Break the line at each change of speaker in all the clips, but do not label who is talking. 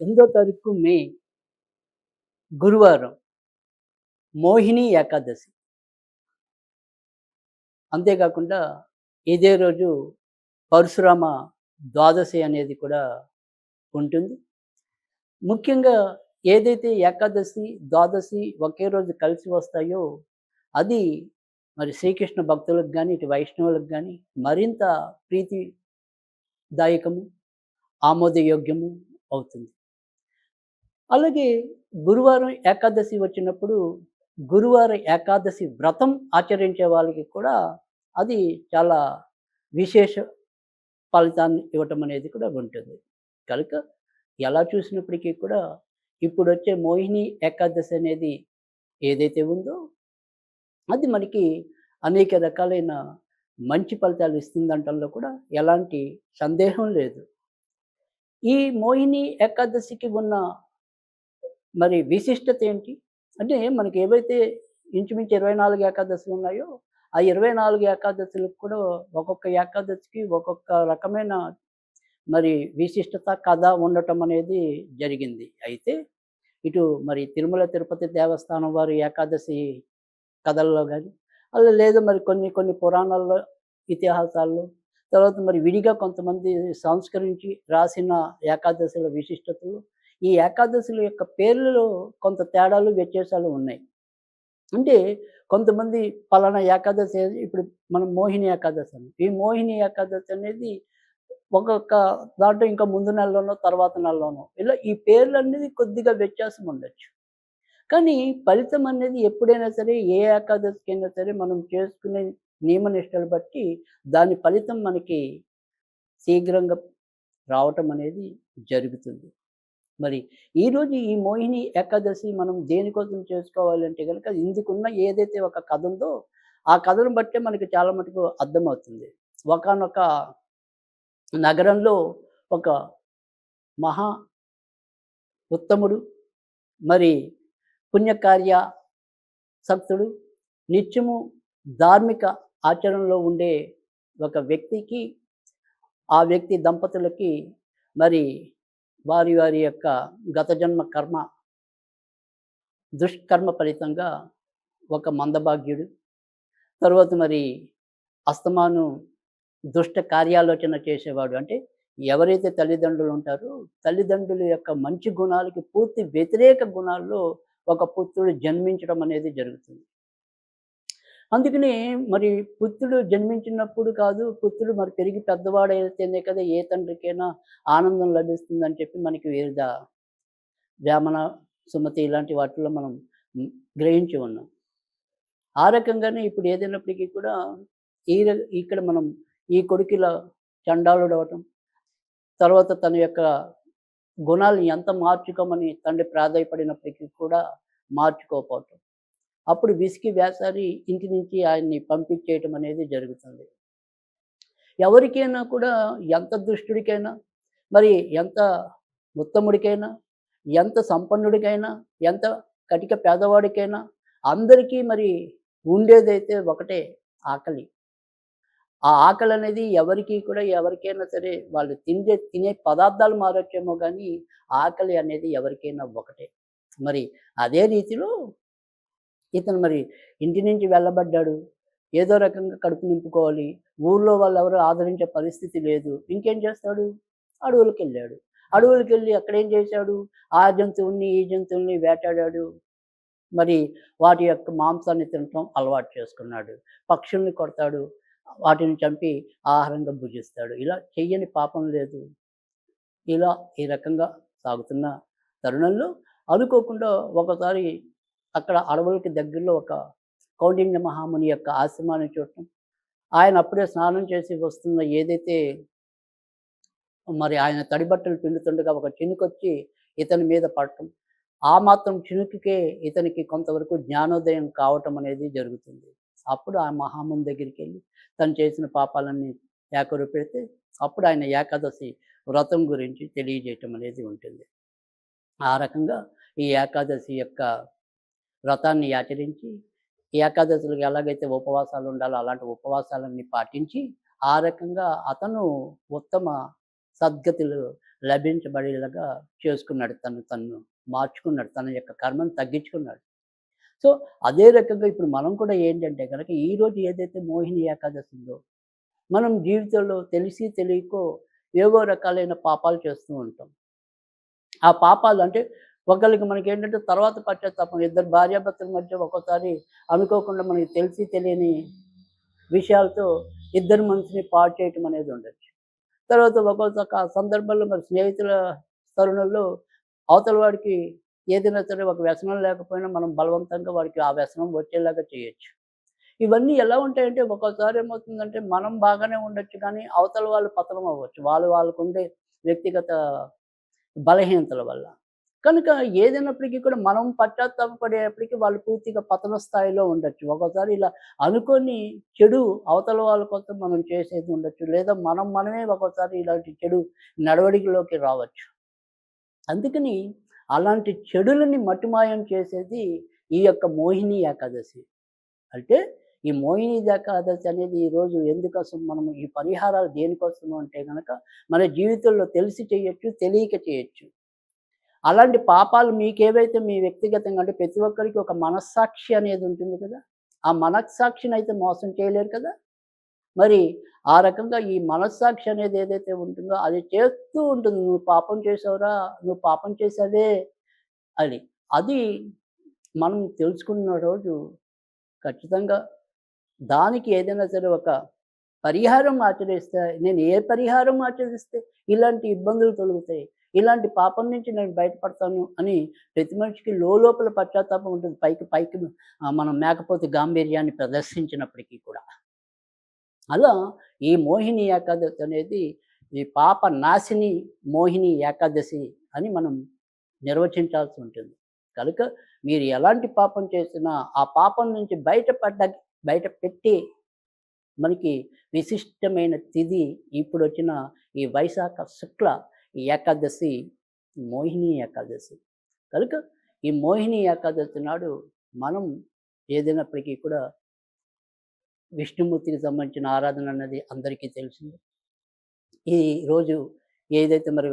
ఎనిమిదో తారీఖు మే గురువారం మోహిని ఏకాదశి. అంతేకాకుండా ఇదే రోజు పరశురామ ద్వాదశి అనేది కూడా ఉంటుంది. ముఖ్యంగా ఏదైతే ఏకాదశి ద్వాదశి ఒకే రోజు కలిసి వస్తాయో అది మరి శ్రీకృష్ణ భక్తులకు కానీ ఇటు వైష్ణవులకు కానీ మరింత ప్రీతిదాయకము ఆమోదయోగ్యము అవుతుంది. అలాగే గురువారం ఏకాదశి వచ్చినప్పుడు గురువార ఏకాదశి వ్రతం ఆచరించే వాళ్ళకి కూడా అది చాలా విశేష ఫలితాన్ని ఇవ్వటం అనేది కూడా ఉంటుంది. కనుక ఎలా చూసినప్పటికీ కూడా ఇప్పుడు వచ్చే మోహిని ఏకాదశి అనేది ఏదైతే ఉందో అది మనకి అనేక రకాలైన మంచి ఫలితాలు ఇస్తుందంటంలో కూడా ఎలాంటి సందేహం లేదు. ఈ మోహిని ఏకాదశికి ఉన్న మరి విశిష్టత ఏంటి? అంటే మనకి ఏవైతే ఇంచుమించు ఇరవై నాలుగు ఏకాదశులు ఉన్నాయో ఆ ఇరవై నాలుగు ఏకాదశులకు కూడా ఒక్కొక్క ఏకాదశికి ఒక్కొక్క రకమైన మరి విశిష్టత కథ ఉండటం అనేది జరిగింది. అయితే ఇటు మరి తిరుమల తిరుపతి దేవస్థానం వారి ఏకాదశి కథల్లో కానీ అలా లేదు మరి కొన్ని కొన్ని పురాణాల్లో ఇతిహాసాల్లో తర్వాత మరి విడిగా కొంతమంది సంస్కరించి రాసిన ఏకాదశుల విశిష్టతలు ఈ ఏకాదశుల యొక్క పేర్లలో కొంత తేడాలు వ్యత్యాసాలు ఉన్నాయి. అంటే కొంతమంది పలానా ఏకాదశి ఇప్పుడు మనం మోహిని ఏకాదశి అని ఈ మోహిని ఏకాదశి అనేది ఒక్కొక్క దాంట్లో ఇంకా ముందు నెలలోనో తర్వాత నెలలోనో ఇలా ఈ పేర్లు అనేది కొద్దిగా వ్యత్యాసం ఉండొచ్చు. కానీ ఫలితం అనేది ఎప్పుడైనా సరే ఏ ఏకాదశికి అయినా సరే మనం చేసుకునే నియమనిష్టలు బట్టి దాని ఫలితం మనకి శీఘ్రంగా రావటం అనేది జరుగుతుంది. మరి ఈరోజు ఈ మోహిని ఏకాదశి మనం దేనికోసం చేసుకోవాలంటే కనుక ఇందుకున్న ఏదైతే ఒక కథ ఉందో ఆ కథను బట్టే మనకి చాలా మటుకు అర్థమవుతుంది. ఒకనొక నగరంలో ఒక మహా ఉత్తముడు మరి పుణ్యకార్య సక్తుడు నిత్యము ధార్మిక ఆచరణలో ఉండే ఒక వ్యక్తికి ఆ వ్యక్తి దంపతులకి మరి వారి వారి యొక్క గత జన్మ కర్మ దుష్కర్మ ఫలితంగా ఒక మందభాగ్యుడు. తర్వాత మరి అస్తమాను దుష్ట కార్యాలోచన చేసేవాడు. అంటే ఎవరైతే తల్లిదండ్రులు ఉంటారో తల్లిదండ్రుల యొక్క మంచి గుణాలకి పూర్తి వ్యతిరేక గుణాల్లో ఒక పుత్రుడు జన్మించడం అనేది జరుగుతుంది. అందుకని మరి పుత్రుడు జన్మించినప్పుడు కాదు పుత్రుడు మరి పెరిగి పెద్దవాడైతేనే కదా ఏ తండ్రికైనా ఆనందం లభిస్తుందని చెప్పి మనకి వివిధ వేమన సుమతి ఇలాంటి వాటిల్లో మనం గ్రహించి ఉన్నాం. ఆ రకంగానే ఇప్పుడు ఏదైనప్పటికీ కూడా ఈ ఇక్కడ మనం ఈ కొడుకుల చండాలుడు అవటం తర్వాత తన యొక్క గుణాలను ఎంత మార్చుకోమని తండ్రి ప్రాధాయపడినప్పటికీ కూడా మార్చుకోకపోవటం. అప్పుడు విసికి వేసారి ఇంటి నుంచి ఆయన్ని పంపించేయటం అనేది జరుగుతుంది. ఎవరికైనా కూడా ఎంత దుష్టుడికైనా మరి ఎంత ఉత్తముడికైనా ఎంత సంపన్నుడికైనా ఎంత కటిక పేదవాడికైనా అందరికీ మరి ఉండేదైతే ఒకటే ఆకలి. ఆ ఆకలి అనేది ఎవరికి కూడా ఎవరికైనా సరే వాళ్ళు తినే తినే పదార్థాలు మారొచ్చేమో కానీ ఆకలి అనేది ఎవరికైనా ఒకటే. మరి అదే రీతిలో ఇతను మరి ఇంటి నుంచి వెళ్ళబడ్డాడు. ఏదో రకంగా కడుపు నింపుకోవాలి. ఊర్లో వాళ్ళు ఎవరు ఆదరించే పరిస్థితి లేదు. ఇంకేం చేస్తాడు? అడవులకు వెళ్ళాడు అడవులకు వెళ్ళి అక్కడేం చేశాడు? ఆ జంతువుల్ని ఈ జంతువుల్ని వేటాడాడు. మరి వాటి యొక్క మాంసాన్ని తినటం అలవాటు చేసుకున్నాడు. పక్షుల్ని కొడతాడు. వాటిని చంపి ఆహారంగా భుజిస్తాడు. ఇలా చెయ్యని పాపం లేదు. ఇలా ఈ రకంగా సాగుతున్న తరుణంలో అనుకోకుండా ఒకసారి అక్కడ అడవులకి దగ్గరలో ఒక కౌండిన్య మహాముని యొక్క ఆశ్రమాన్ని చూడటం. ఆయన అప్పుడే స్నానం చేసి వస్తున్న ఏదైతే మరి ఆయన తడిబట్టలు పిండుతుండగా ఒక చినుకొచ్చి ఇతని మీద పడటం. ఆ మాత్రం చినుకుకే ఇతనికి కొంతవరకు జ్ఞానోదయం కావటం అనేది జరుగుతుంది. అప్పుడు ఆ మహాముని దగ్గరికి వెళ్ళి తను చేసిన పాపాలన్నీ ఏకరు పెడితే అప్పుడు ఆయన ఏకాదశి వ్రతం గురించి తెలియజేయటం అనేది ఉంటుంది. ఆ రకంగా ఈ ఏకాదశి యొక్క వ్రతాన్ని ఆచరించి ఏకాదశులకు ఎలాగైతే ఉపవాసాలు ఉండాలో అలాంటి ఉపవాసాలన్నీ పాటించి ఆ రకంగా అతను ఉత్తమ సద్గతులు లభించబడేలాగా చేసుకున్నాడు. తను తను మార్చుకున్నాడు. తన యొక్క కర్మను తగ్గించుకున్నాడు. సో అదే రకంగా ఇప్పుడు మనం కూడా ఏంటంటే కనుక ఈరోజు ఏదైతే మోహిని ఏకాదశి ఉందో మనం జీవితంలో తెలిసి తెలియకో ఏవో రకాలైన పాపాలు చేస్తూ ఉంటాం. ఆ పాపాలు అంటే ఒకరికి మనకి ఏంటంటే తర్వాత పశ్చాత్తాపం ఇద్దరు భార్యాభర్తల మధ్య ఒక్కోసారి అనుకోకుండా మనకి తెలిసి తెలియని విషయాలతో ఇద్దరు మనిషిని పాడు చేయటం అనేది ఉండొచ్చు. తర్వాత ఒక్కొక్క సందర్భంలో మరి స్నేహితుల తరుణంలో అవతల వాడికి ఏదైనా సరే ఒక వ్యసనం లేకపోయినా మనం బలవంతంగా వాడికి ఆ వ్యసనం వచ్చేలాగా చేయొచ్చు. ఇవన్నీ ఎలా ఉంటాయంటే ఒక్కోసారి ఏమవుతుందంటే మనం బాగానే ఉండొచ్చు కానీ అవతల వాళ్ళు పతనం అవ్వచ్చు. వాళ్ళు వాళ్ళకు ఉండే వ్యక్తిగత బలహీనతల వల్ల. కనుక ఏదైనప్పటికీ కూడా మనం పశ్చాత్తాపడేప్పటికీ వాళ్ళు పూర్తిగా పతన స్థాయిలో ఉండొచ్చు. ఒక్కోసారి ఇలా అనుకొని చెడు అవతల వాళ్ళ కోసం మనం చేసేది ఉండొచ్చు. లేదా మనం మనమే ఒకసారి ఇలాంటి చెడు నడవడికలోకి రావచ్చు. అందుకని అలాంటి చెడులని మటుమాయం చేసేది ఈ యొక్క మోహిని ఏకాదశి. అంటే ఈ మోహిని ఏకాదశి అనేది ఈరోజు ఎందుకోసం మనము ఈ పరిహారాలు దేనికోసం అంటే కనుక మన జీవితంలో తెలిసి చేయొచ్చు తెలియక చేయొచ్చు. అలాంటి పాపాలు మీకేవైతే మీ వ్యక్తిగతంగా అంటే ప్రతి ఒక్కరికి ఒక మనస్సాక్షి అనేది ఉంటుంది కదా? ఆ మనస్సాక్షిని అయితే మోసం చేయలేరు కదా? మరి ఆ రకంగా ఈ మనస్సాక్షి అనేది ఏదైతే ఉంటుందో అది చేస్తూ ఉంటుంది. నువ్వు పాపం చేసావురా నువ్వు పాపం చేసావే అని. అది మనం తెలుసుకున్న రోజు ఖచ్చితంగా దానికి ఏదైనా సరే ఒక పరిహారం ఆచరిస్తే నేను ఏ పరిహారం ఆచరిస్తే ఇలాంటి ఇబ్బందులు తొలుగుతాయి? ఇలాంటి పాపం నుంచి నేను బయటపడతాను అని ప్రతి మనిషికి లోపల పశ్చాత్తాపం ఉంటుంది. పైకి పైకి మనం మేకపోతే గాంభీర్యాన్ని ప్రదర్శించినప్పటికీ కూడా. అలా ఈ మోహిని ఏకాదశి అనేది ఈ పాప నాశిని మోహిని ఏకాదశి అని మనం నిర్వచించాల్సి ఉంటుంది. కనుక మీరు ఎలాంటి పాపం చేసినా ఆ పాపం నుంచి బయటపడ్డ బయట పెట్టి మనకి విశిష్టమైన తిథి ఇప్పుడు వచ్చిన ఈ వైశాఖ శుక్ల ఈ ఏకాదశి మోహిని ఏకాదశి. కనుక ఈ మోహిని ఏకాదశి నాడు మనం ఏదైనప్పటికీ కూడా విష్ణుమూర్తికి సంబంధించిన ఆరాధన అన్నది అందరికీ తెలిసింది. ఈ రోజు ఏదైతే మరి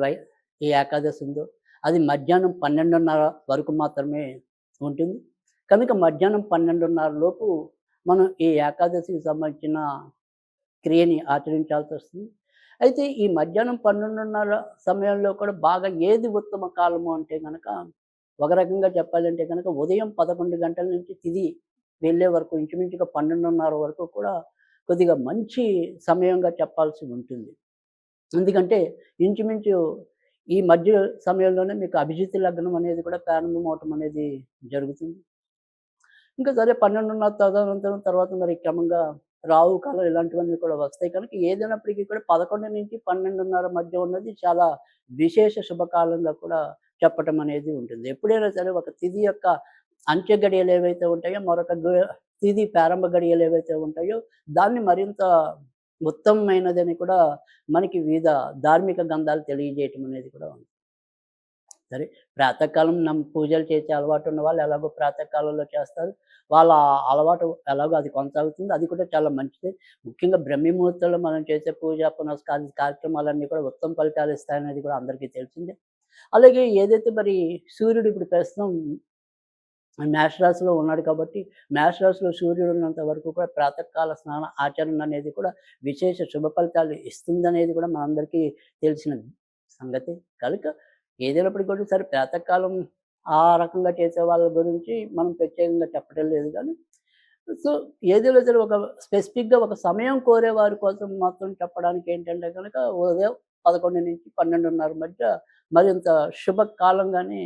ఈ ఏకాదశి ఉందో అది మధ్యాహ్నం పన్నెండున్నర వరకు మాత్రమే ఉంటుంది. కనుక మధ్యాహ్నం పన్నెండున్నర లోపు మనం ఈ ఏకాదశికి సంబంధించిన క్రియని ఆచరించాల్సి వస్తుంది. అయితే ఈ మధ్యాహ్నం పన్నెండున్నర సమయంలో కూడా బాగా ఏది ఉత్తమ కాలము అంటే కనుక ఒక రకంగా చెప్పాలంటే కనుక ఉదయం పదకొండు గంటల నుంచి తిది వెళ్ళే వరకు ఇంచుమించుగా పన్నెండున్నర వరకు కూడా కొద్దిగా మంచి సమయంగా చెప్పాల్సి ఉంటుంది. ఎందుకంటే ఇంచుమించు ఈ మధ్య సమయంలోనే మీకు అభిజిత్ లగ్నం అనేది కూడా ప్రారంభమవటం అనేది జరుగుతుంది. ఇంకా సరే పన్నెండున్నర తదనంతరం తర్వాత మరి క్రమంగా రావు కాలం ఇలాంటివన్నీ కూడా వస్తాయి. కనుక ఏదైనప్పటికీ కూడా పదకొండు నుంచి పన్నెండున్నర మధ్య ఉన్నది చాలా విశేష శుభకాలంగా కూడా చెప్పటం అనేది ఉంటుంది. ఎప్పుడైనా సరే ఒక తిథి యొక్క అంత్య గడియలు ఏవైతే ఉంటాయో మరొక తిది తిథి ప్రారంభ గడియలు ఏవైతే ఉంటాయో దాన్ని మరింత ఉత్తమమైనదని కూడా మనకి వివిధ ధార్మిక గంధాలు తెలియజేయటం అనేది కూడా ఉంది. సరే ప్రాతకాలం నమ్ పూజలు చేసే అలవాటు ఉన్న వాళ్ళు ఎలాగో ప్రాతకాలంలో చేస్తారు. వాళ్ళ అలవాటు ఎలాగో అది కొనసాగుతుంది. అది కూడా చాలా మంచిది. ముఖ్యంగా బ్రహ్మ ముహూర్తంలో మనం చేసే పూజ పునస్కార కార్యక్రమాలన్నీ కూడా ఉత్తమ ఫలితాలు ఇస్తాయనేది కూడా అందరికీ తెలిసిందే. అలాగే ఏదైతే మరి సూర్యుడు ఇప్పుడు ప్రస్తుతం మేషరాశిలో ఉన్నాడు కాబట్టి మేషరాశిలో సూర్యుడు ఉన్నంత వరకు కూడా ప్రాతకాల స్నాన ఆచరణ అనేది కూడా విశేష శుభ ఫలితాలు ఇస్తుందనేది కూడా మనందరికీ తెలిసిన సంగతి. కనుక ఏదైనప్పటికీ కూడా సరే ప్రాతకాలం ఆ రకంగా చేసే వాళ్ళ గురించి మనం ప్రత్యేకంగా చెప్పడం లేదు కానీ సో ఏదైనా సరే ఒక స్పెసిఫిక్గా ఒక సమయం కోరే వారి కోసం మాత్రం చెప్పడానికి ఏంటంటే కనుక ఉదయం పదకొండు నుంచి పన్నెండున్నర మధ్య మరింత శుభకాలంగానే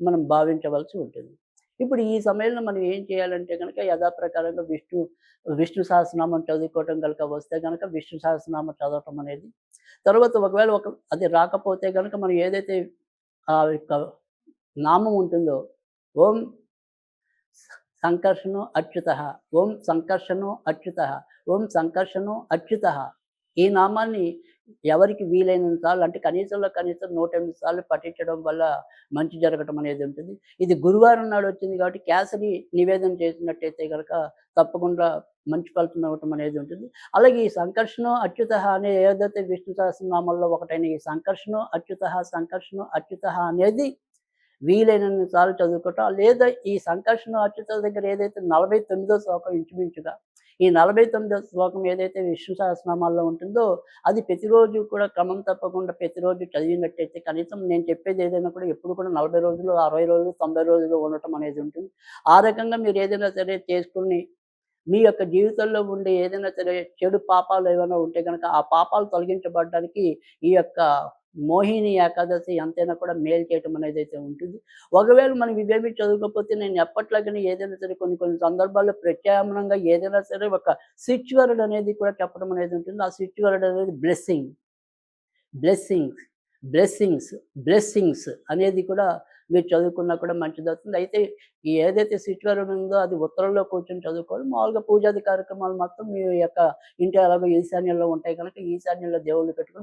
మనం భావించవలసి ఉంటుంది. ఇప్పుడు ఈ సమయంలో మనం ఏం చేయాలంటే కనుక యథాప్రకారంగా విష్ణు విష్ణు సహస్రనామం చదువుకోవటం కనుక వస్తే కనుక విష్ణు సహస్రనామం చదవటం అనేది తర్వాత ఒకవేళ ఒక అది రాకపోతే కనుక మనం ఏదైతే ఆ యొక్క నామం ఉంటుందో ఓం సంకర్షణో అచ్యుత ఓం సంకర్షణో అచ్యుత ఓం సంకర్షణో అచ్యుత ఈ నామాన్ని ఎవరికి వీలైనంత సార్లు అంటే కనీసంలో కనీసం నూట ఎనిమిది సార్లు పఠించడం వల్ల మంచి జరగటం అనేది ఉంటుంది. ఇది గురువారం నాడు వచ్చింది కాబట్టి కేసరి నివేదన చేసినట్టయితే కనుక తప్పకుండా మంచి ఫలితం ఇవ్వటం అనేది ఉంటుంది. అలాగే ఈ సంకర్షణ అచ్యుత అనే ఏదైతే విష్ణు సహస్రనామంలో ఒకటైన ఈ సంకర్షణ అచ్యుత సంకర్షణ అచ్యుత అనేది వీలైనన్ని సార్లు చదువుకోవటం లేదా ఈ సంకర్షణ అచ్యుత దగ్గర ఏదైతే నలభై తొమ్మిదో శ్లోకం ఇంచుమించుగా ఈ నలభై తొమ్మిదో శ్లోకం ఏదైతే విష్ణు సహస్రనామాల్లో ఉంటుందో అది ప్రతిరోజు కూడా క్రమం తప్పకుండా ప్రతిరోజు చదివినట్టయితే కనీసం నేను చెప్పేది ఏదైనా కూడా ఎప్పుడు కూడా నలభై రోజులు అరవై రోజులు తొంభై రోజులు ఉండటం అనేది ఉంటుంది. ఆ రకంగా మీరు ఏదైనా సరే చేసుకుని మీ యొక్క జీవితంలో ఉండే ఏదైనా సరే చెడు పాపాలు ఏమైనా ఉంటే కనుక ఆ పాపాలు తొలగించబడడానికి ఈ యొక్క మోహిని ఏకాదశి ఎంతైనా కూడా మేలు చేయటం అనేది అయితే ఉంటుంది. ఒకవేళ మనం ఇవేమి చదువుకోకపోతే నేను ఎప్పట్లాగానే ఏదైనా సరే కొన్ని కొన్ని సందర్భాల్లో ప్రత్యామ్నాయంగా ఏదైనా సరే ఒక స్విచ్ వర్డ్ అనేది కూడా చెప్పడం అనేది ఉంటుంది. ఆ స్విచ్ వర్డ్ అనేది బ్లెస్సింగ్ బ్లెస్సింగ్స్ బ్లెస్సింగ్స్ బ్లెస్సింగ్స్ అనేది కూడా మీరు చదువుకున్నా కూడా మంచిది అవుతుంది. అయితే ఏదైతే స్విచ్ ఉందో అది ఉత్తరంలో కూర్చొని చదువుకోవాలి. మామూలుగా పూజాది కార్యక్రమాలు మొత్తం మీ యొక్క ఇంటి అలాగే ఈశాన్యంలో ఉంటాయి కనుక ఈశాన్యంలో దేవుళ్ళు పెట్టుకొని